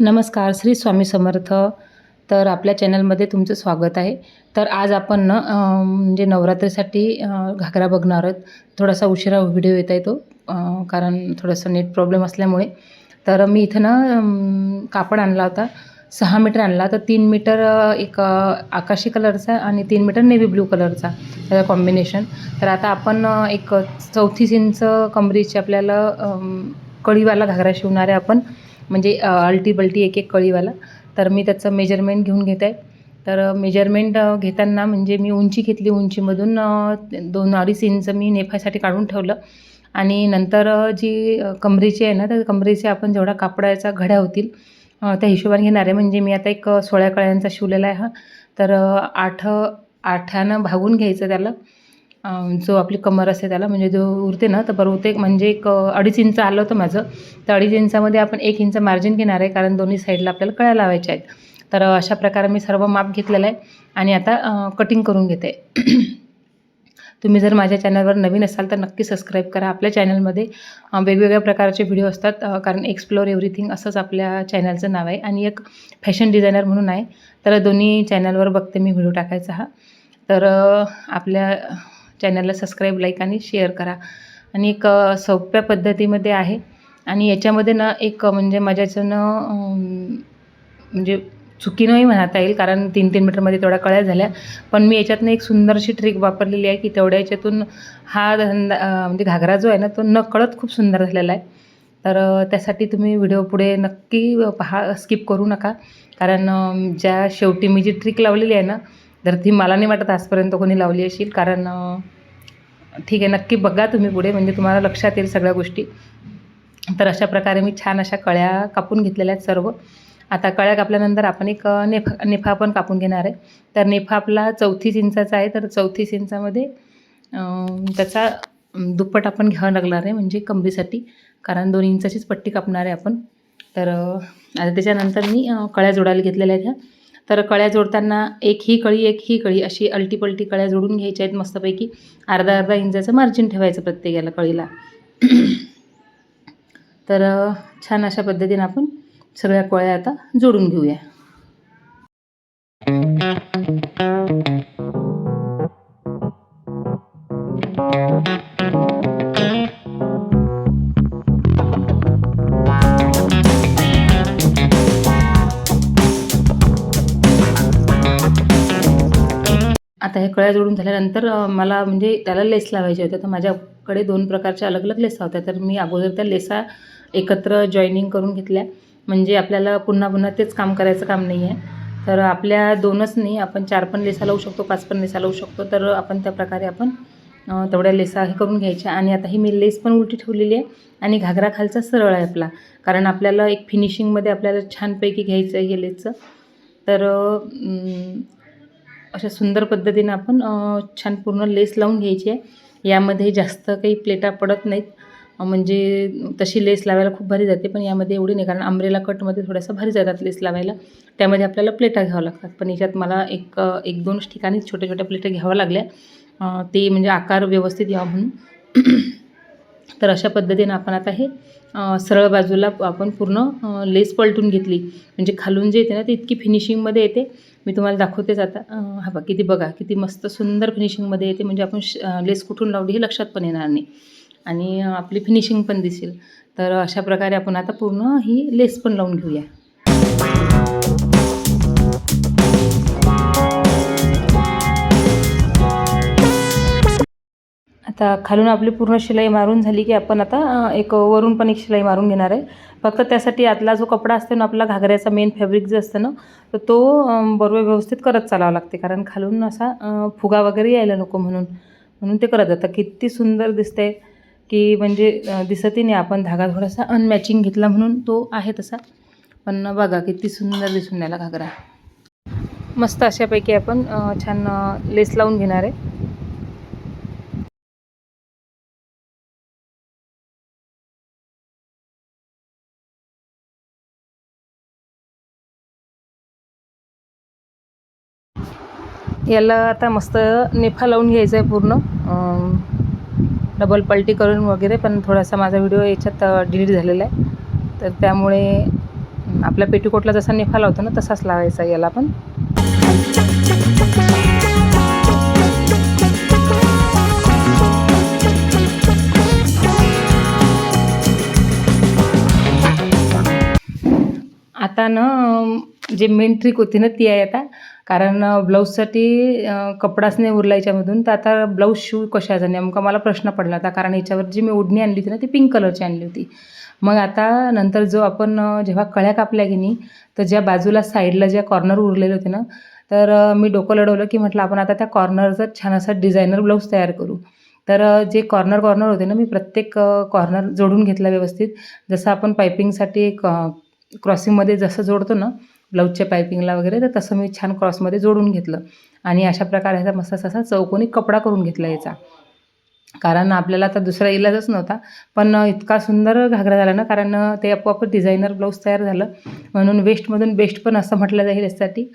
नमस्कार श्री स्वामी समर्थ. तर आपल्या चॅनलमध्ये तुमचं स्वागत आहे. तर आज आपण ना म्हणजे नवरात्रीसाठी घागरा बघणार आहोत. थोडासा उशिरा व्हिडिओ येत आहे तो कारण थोडंसं नेट प्रॉब्लेम असल्यामुळे. तर मी इथं ना कापड आणला होता. सहा मीटर आणला. तर तीन मीटर एक आकाशी कलरचा आणि तीन मीटर नेव्ही ब्लू कलरचा. त्याचा कॉम्बिनेशन. तर आता आपण एक चौतीस इंच कमरीची आपल्याला कळीवाला घागरा शिवणार आहे आपण. म्हणजे अल्टी बल्टी एक एक कळीवाला. तर मी त्याचं मेजरमेंट घेऊन घेत. आहे तर मेजरमेंट घेताना म्हणजे मी उंची घेतली उंचीमधून दोन अडीच इंच मी नेफासाठी काढून ठेवलं. आणि नंतर जी कमरेची आहे ना तर कमरेचे आपण जेवढा कापडाचा घड्या होतील त्या हिशोबाने घेणार आहे. म्हणजे मी आता एक सोळ्या कळ्यांचा शिवलेला आहे हा. तर आठ आठानं भागून घ्यायचं त्याला. जो आपली कमर असते त्याला म्हणजे जो उरते ना तर बहुतेक म्हणजे एक अडीच इंच आलं होतं माझं. तर अडीच इंचामध्ये आपण एक इंच मार्जिन घेणार आहे कारण दोन्ही साईडला आपल्याला कळ्या लावायच्या आहेत. तर अशा प्रकारे मी सर्व माप घेतलेलं आहे आणि आता कटिंग करून घेते. तुम्ही जर माझ्या चॅनलवर नवीन असाल तर नक्की सबस्क्राईब करा. आपल्या चॅनलमध्ये वेगवेगळ्या प्रकारचे व्हिडिओ असतात कारण एक्सप्लोर एव्हरीथिंग असंच आपल्या चॅनलचं नाव आहे. आणि एक फॅशन डिझायनर म्हणून आहे. तर दोन्ही चॅनलवर बघते मी व्हिडिओ टाकायचा हा. तर आपल्या चॅनलला सबस्क्राईब लाईक आणि शेअर करा. आणि एक सोप्या पद्धतीमध्ये आहे. आणि याच्यामध्ये ना एक म्हणजे माझ्याच्यानं म्हणजे चुकीनंही म्हणता येईल कारण तीन तीन मीटरमध्ये तेवढ्या कळ्या झाल्या. पण मी याच्यातनं एक सुंदरशी ट्रिक वापरलेली आहे की तेवढ्या याच्यातून हा धंदा म्हणजे घागरा जो आहे ना तो नकळत खूप सुंदर झालेला आहे. तर त्यासाठी तुम्ही व्हिडिओ पुढे नक्की पहा स्किप करू नका. कारण ज्या शेवटी मी जी ट्रिक लावलेली आहे ना तर ती मला नाही वाटत आजपर्यंत कोणी लावली असेल. कारण ठीक आहे नक्की बघा तुम्ही पुढे. म्हणजे तुम्हाला लक्षात येईल सगळ्या गोष्टी. तर अशा प्रकारे मी छान अशा कळ्या कापून घेतलेल्या आहेत सर्व. आता कळ्या कापल्यानंतर आपण एक नेफा नेफा पण कापून घेणार आहे. तर नेफा आपला चौतीस इंचाचा आहे. तर चौतीस इंचामध्ये त्याचा दुप्पट आपण घ्यावं लागणार आहे. म्हणजे कमरीसाठी कारण दोन इंचाचीच पट्टी कापणार आहे आपण. तर आता त्याच्यानंतर मी कळ्या जोडायला घेतलेल्या आहेत ह्या. तर कळ्या जोडताना एक ही कळी एक ही कळी अशी अल्टीपल्टी कळ्या जोडून घ्यायच्या आहेत मस्तपैकी. अर्धा अर्धा इंचाचं मार्जिन ठेवायचं प्रत्येकाला कळीला. तर छान अशा पद्धतीने आपण सगळ्या कळ्या आता जोडून घेऊया. आता हे कळ्या जोडून झाल्यानंतर मला म्हणजे त्याला लेस लावायचे होते. तर माझ्याकडे दोन प्रकारच्या अलग अलग लेसा होत्या. तर मी अगोदर त्या लेसा एकत्र जॉईनिंग करून घेतल्या. म्हणजे आपल्याला पुन्हा पुन्हा तेच काम करायचं काम नाही आहे तर आपल्या दोनच नाही आपण चार पण लेसा लावू शकतो पाच पण लेसा लावू शकतो. तर आपण त्या प्रकारे आपण तेवढ्या लेसा हे करून घ्यायच्या. आणि आता ही मी लेस पण उलटी ठेवलेली आहे. आणि घागरा खालचा सरळ आहे आपला. कारण आपल्याला एक फिनिशिंगमध्ये आपल्याला छानपैकी घ्यायचं आहे हे लेसचं. तर अशा सुंदर पद्धतीनं आपण छान पूर्ण लेस लावून घ्यायची आहे. यामध्ये जास्त काही प्लेटा पडत नाहीत. म्हणजे तशी लेस लावायला खूप भारी जाते पण यामध्ये एवढी नाही. कारण आंब्रेला कटमध्ये थोडासा भारी जातात लेस लावायला. त्यामध्ये आपल्याला प्लेटा घ्यावं लागतात. पण याच्यात मला एक एक दोन ठिकाणी छोट्या छोट्या प्लेटा घ्याव्या लागल्या. ते म्हणजे आकार व्यवस्थित यावा म्हणून. तर अशा पद्धतीनं आपण आता हे सरळ बाजूला आपण पूर्ण लेस पलटून घेतली. म्हणजे खालून जे येते ना ते इतकी फिनिशिंगमध्ये येते. मी तुम्हाला दाखवतेच आता हा बघा किती बघा किती मस्त सुंदर फिनिशिंगमध्ये येते. म्हणजे आपण श लेस कुठून लावली हे लक्षात पण येणार नाही. आणि आपली फिनिशिंग पण दिसेल. तर अशा प्रकारे आपण आता पूर्ण ही लेस पण लावून घेऊया. आता खालून आपली पूर्ण शिलाई मारून झाली की आपण आता एक वरून पण एक शिलाई मारून घेणार आहे. फक्त त्यासाठी आतला जो कपडा असतो ना आपला घागऱ्याचा मेन फॅब्रिक जे असतं ना तर तो बरोबर व्यवस्थित करत चालावा लागते. कारण खालून असा फुगा वगैरे यायला नको म्हणून. म्हणून ते करत जातं किती सुंदर दिसते की म्हणजे दिसतही नाही आपण धागा थोडासा अनमॅचिंग घेतला म्हणून तो आहे तसा. पण बघा किती सुंदर दिसून राहिला घागरा. मस्त अशापैकी आपण छान लेस लावून घेणार आहे. याला आता मस्त नेफा लावून घ्यायचा आहे पूर्ण डबल पलटी करून वगैरे पण थोडासा माझा व्हिडिओ याच्यात डिलीट झालेला आहे. तर त्यामुळे आपल्या पेटीकोटला जसा निफा लावतो ना तसाच लावायचा याला पण. आता ना जे मेन ट्रिक होती ना ती आहे आता. कारण ब्लाऊजसाठी कपडाच नाही उरला याच्यामधून तर आता ब्लाऊज शिव कशाचा? नेमका मला प्रश्न पडला होता. कारण याच्यावर जी मी ओढणी आणली होती ना ती पिंक कलरची आणली होती. मग आता नंतर जो आपण जेव्हा कळ्या कापल्या की नाही तर ज्या बाजूला साईडला ज्या कॉर्नर उरलेले होते ना तर मी डोकं लढवलं की म्हटलं आपण आता त्या कॉर्नरचा छान असा डिझायनर ब्लाऊज तयार करू. तर जे कॉर्नर कॉर्नर होते ना मी प्रत्येक कॉर्नर जोडून घेतला व्यवस्थित. जसं आपण पायपिंगसाठी एक क्रॉसिंगमध्ये जसं जोडतो ना ब्लाऊजच्या पायपिंगला वगैरे तर तसं मी छान क्रॉसमध्ये जोडून घेतलं. आणि अशा प्रकारे ह्याचा मस्त असा चौकोनी कपडा करून घेतला याचा. कारण आपल्याला आता दुसरा इलाजच नव्हता. पण इतका सुंदर घागरा झाला ना कारण ते आपोआप डिझायनर ब्लाऊज तयार झालं. म्हणून वेस्टमधून बेस्ट पण असं म्हटलं जाईल यासाठी.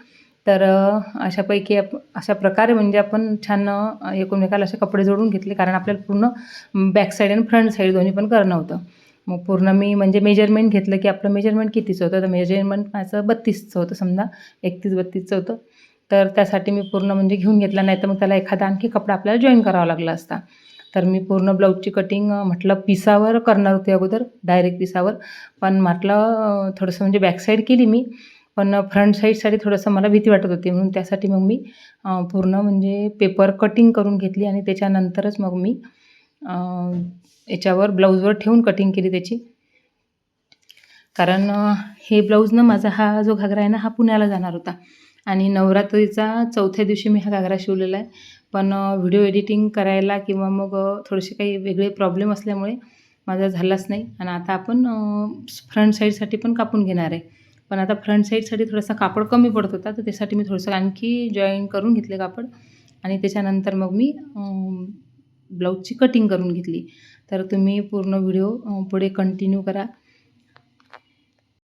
तर अशापैकी आप अशा प्रकारे म्हणजे आपण छान एकूण एकमेकाला असे कपडे जोडून घेतले. कारण आपल्याला पूर्ण बॅक साईड आणि फ्रंट साईड दोन्ही पण करणं होतं. मग पूर्ण मी म्हणजे मेजरमेंट घेतलं की आपलं मेजरमेंट कितीचं होतं? तर मेजरमेंट माझं बत्तीसचं होतं समजा. एकतीस बत्तीसचं होतं. तर त्यासाठी मी पूर्ण म्हणजे घेऊन घेतला. नाही तर मग त्याला एखादा आणखी कपडा आपल्याला जॉईन करावा लागला असता. तर मी पूर्ण ब्लाऊजची कटिंग म्हटलं पिसावर करणार होते अगोदर डायरेक्ट पिसावर. पण म्हटलं थोडंसं म्हणजे बॅकसाईड केली मी. पण फ्रंट साईडसाठी थोडंसं मला भीती वाटत होती. म्हणून त्यासाठी मग मी पूर्ण म्हणजे पेपर कटिंग करून घेतली आणि त्याच्यानंतरच मग मी याच्यावर ब्लाऊजवर ठेवून कटिंग केली त्याची. कारण हे ब्लाऊज ना माझा हा जो घागरा आहे ना हा पुण्याला जाणार होता. आणि नवरात्रीचा चौथ्या दिवशी मी हा घागरा शिवलेला आहे. पण व्हिडिओ एडिटिंग करायला किंवा मग थोडेसे काही वेगळे प्रॉब्लेम असल्यामुळे माझा झालाच नाही. आणि आता आपण फ्रंट साईडसाठी पण कापून घेणार आहे. पण आता फ्रंट साईडसाठी थोडासा कापड कमी पडत होता तर त्यासाठी मी थोडंसं आणखी जॉईन करून घेतले कापड. आणि त्याच्यानंतर मग मी ब्लाऊजची कटिंग करून घेतली. तर तुम्ही पूर्ण व्हिडिओ पुढे कंटिन्यू करा.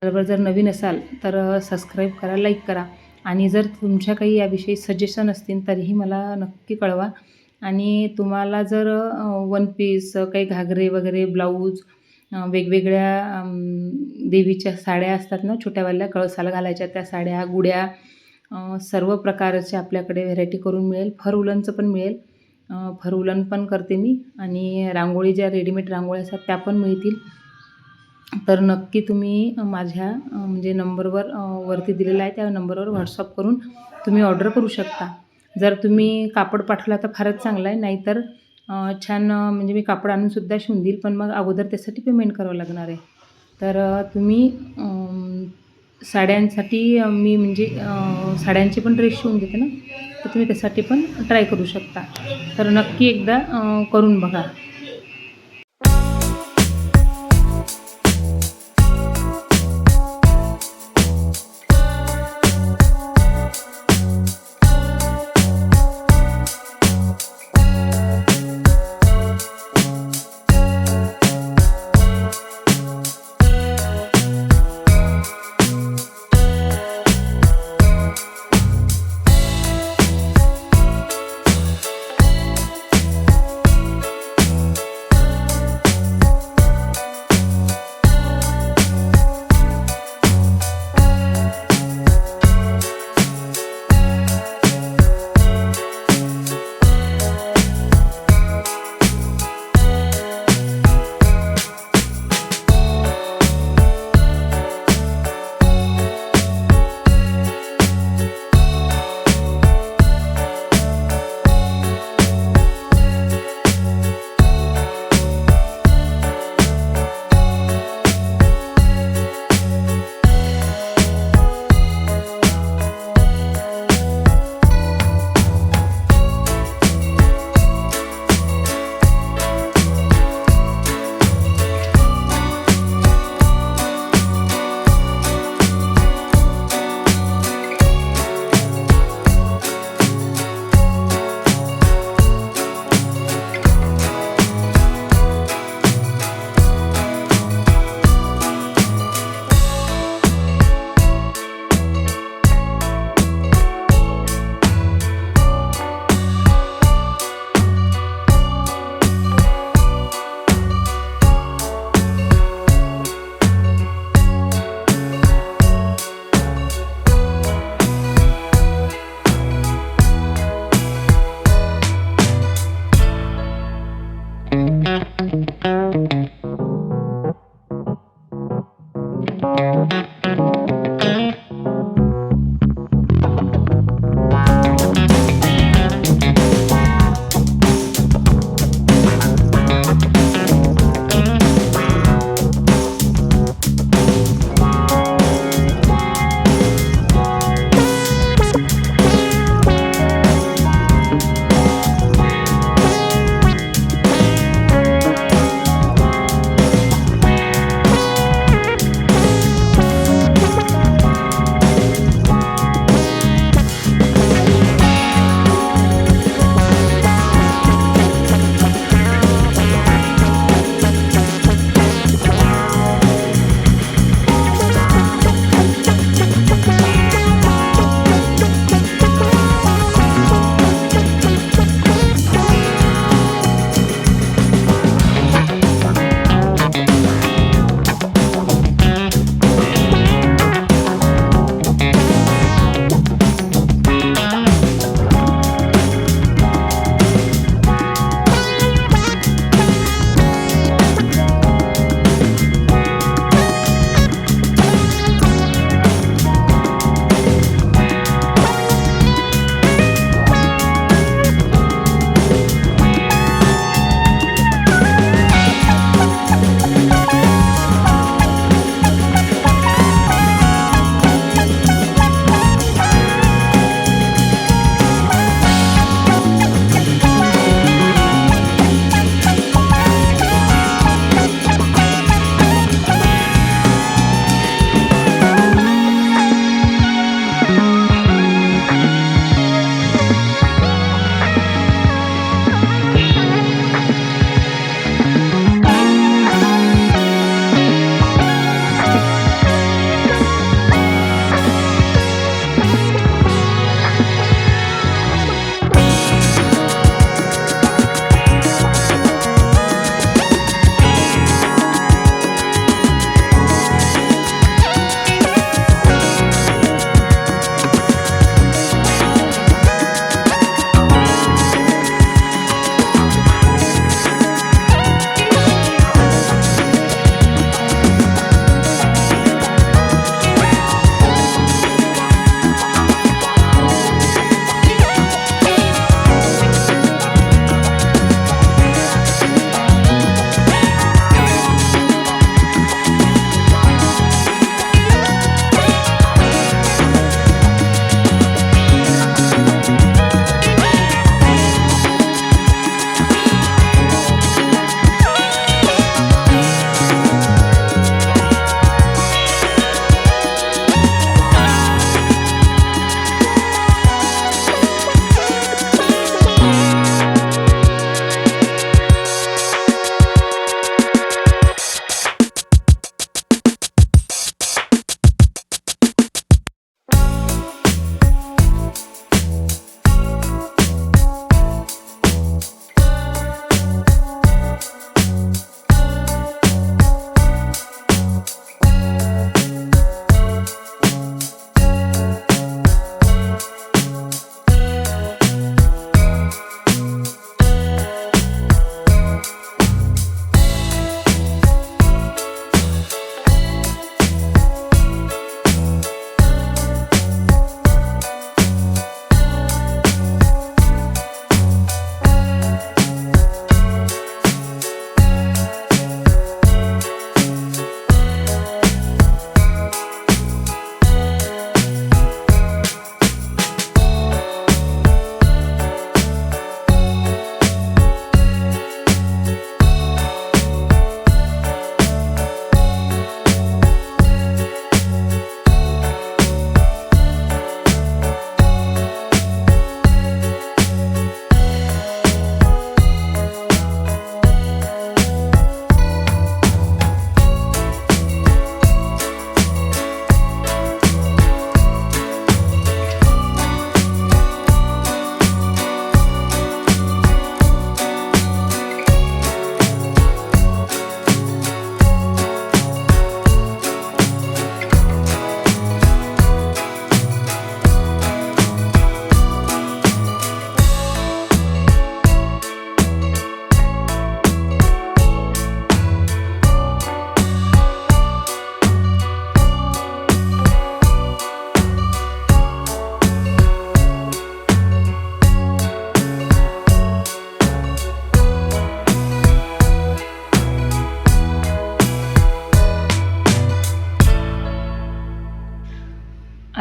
बरोबर जर नवीन असाल तर सबस्क्राईब करा लाईक करा. आणि जर तुमच्या काही याविषयी सजेशन असतील तरीही मला नक्की कळवा. आणि तुम्हाला जर वन पीस काही घागरे वगैरे ब्लाऊज वेगवेगळ्या देवीच्या साड्या असतात ना छोट्यावाल्या कळसाला घालायच्या त्या साड्या गुड्या सर्व प्रकारच्या आपल्याकडे व्हेरायटी करून मिळेल. फर उलनचं पण मिळेल. फर पण करते मी. आणि रांगोळी ज्या रेडीमेड रांगोळ्या असतात त्या पण मिळतील. तर नक्की तुम्ही माझ्या म्हणजे नंबरवर वरती दिलेला आहे त्या नंबरवर व्हॉट्सअप करून तुम्ही ऑर्डर करू शकता. जर तुम्ही कापड पाठवला तर फारच चांगलं आहे. नाहीतर छान म्हणजे मी कापड आणूनसुद्धा शिवून देईल पण मग अगोदर त्यासाठी पेमेंट करावं लागणार आहे. तर तुम्ही साड्यांसाठी मी म्हणजे साड्यांचे पण ड्रेस शिवून देते ना तर तुम्ही त्यासाठी पण ट्राय करू शकता. तर नक्की एकदा करून बघा.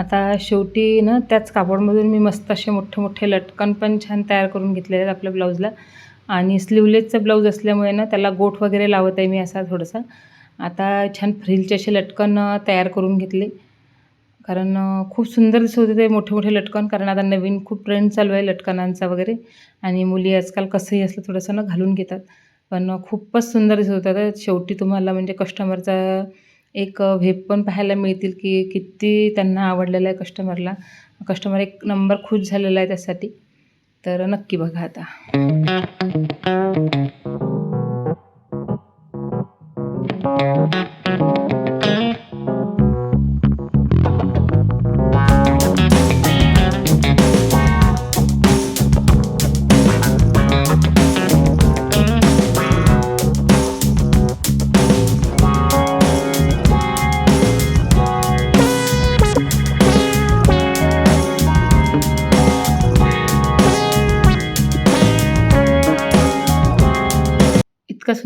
आता शेवटी ना त्याच कापडमधून मी मस्त असे मोठे मोठे लटकन पण छान तयार करून घेतलेले आहेत आपल्या ब्लाऊजला. आणि स्लीवलेसचं ब्लाऊज असल्यामुळे ना त्याला गोठ वगैरे लावत आहे मी असा थोडासा. आता छान फ्रिलचे असे लटकन तयार करून घेतले. कारण खूप सुंदर दिसत होते ते मोठे मोठे लटकन कारण आता नवीन खूप ट्रेंड चालू आहे लटकनांचा वगैरे. आणि मुली आजकाल कसंही असलं थोडंसं ना घालून घेतात. पण खूपच सुंदर दिसत होतं. शेवटी तुम्हाला म्हणजे कस्टमरचा एक अ, व्हेप पण पाहायला मिळतील की किती त्यांना आवडलेलं आहे कस्टमरला कस्टमर एक नंबर खुश झालेला आहे त्यासाठी. तर नक्की बघा आता.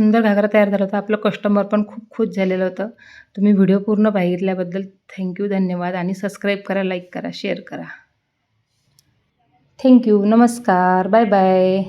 सुंदर घागरा तयार झाला होता. आपलं कस्टमर पण खूप खुश झालेलं होतं. तुम्ही व्हिडिओ पूर्ण बघितल्याबद्दल थँक्यू धन्यवाद. आणि सबस्क्राईब करा लाईक करा शेअर करा. थँक्यू नमस्कार. Bye bye